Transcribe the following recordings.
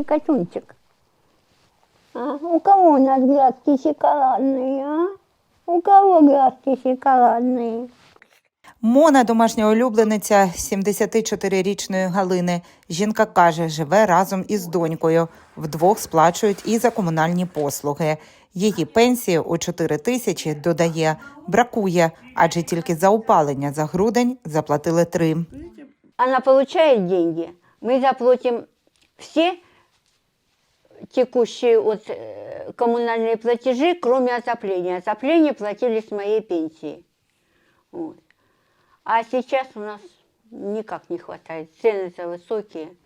глядки котеночек. А? У кого у нас глядки шоколадные, а? У кого глядки шоколадные? Мона, домашня улюблениця 74-річної Галини. Жінка каже, живе разом із донькою. Вдвох сплачують і за комунальні послуги. Її пенсії у 4 тисячі додає бракує, адже тільки за опалення за грудень заплатили три. Она получает деньги, мы заплатим все текущие вот, э, коммунальные платежи, кроме отопления. Отопление платили с моей пенсии. Вот. А сейчас у нас никак не хватает. Цены-то высокие.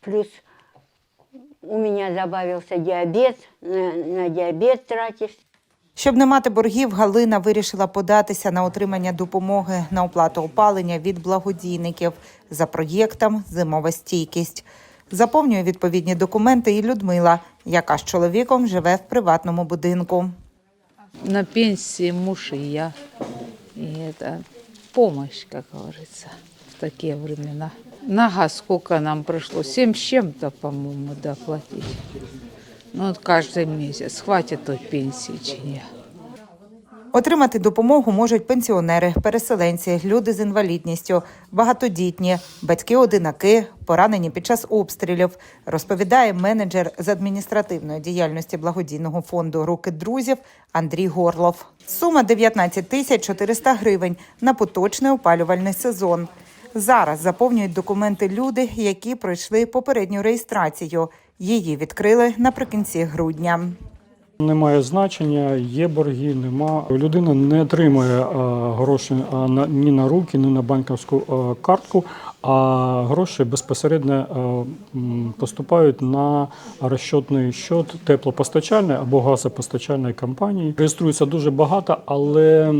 Плюс у меня добавился диабет, на, на диабет тратишь. Щоб не мати боргів, Галина вирішила податися на отримання допомоги на оплату опалення від благодійників за проєктом Зимова стійкість. Заповнює відповідні документи і Людмила, яка з чоловіком живе в приватному будинку. на пенсии муж и я. И это помощь, как говорится, в такие времена. На газ нам пришло? Семь с чем-то, по-моему, доплатить. Ну, вот каждый месяц. Хватит той пенсии, чи ні. Отримати допомогу можуть пенсіонери, переселенці, люди з інвалідністю, багатодітні, батьки-одинаки, поранені під час обстрілів, розповідає менеджер з адміністративної діяльності благодійного фонду Руки друзів Андрій Горлов. Сума 19 тисяч 400 гривень на поточний опалювальний сезон. Зараз заповнюють документи люди, які пройшли попередню реєстрацію. Її відкрили наприкінці грудня. Немає значення, є борги, нема. Людина не отримує гроші ні на руки, ні на банківську картку, а гроші безпосередньо поступають на розчетний счет теплопостачальної або газопостачальної компанії. Реєструється дуже багато, але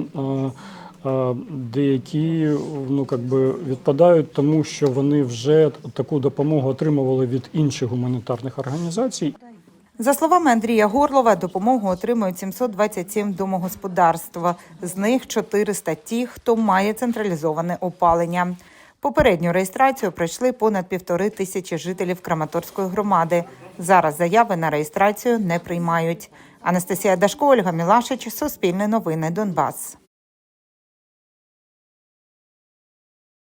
деякі ну, как би, відпадають, тому що вони вже таку допомогу отримували від інших гуманітарних організацій. За словами Андрія Горлова, допомогу отримують 727 домогосподарств. З них 400 ті, хто має централізоване опалення. Попередню реєстрацію пройшли понад півтори тисячі жителів Краматорської громади. Зараз заяви на реєстрацію не приймають. Анастасія Дашко, Ольга Мілашич, Суспільне новини, Донбас.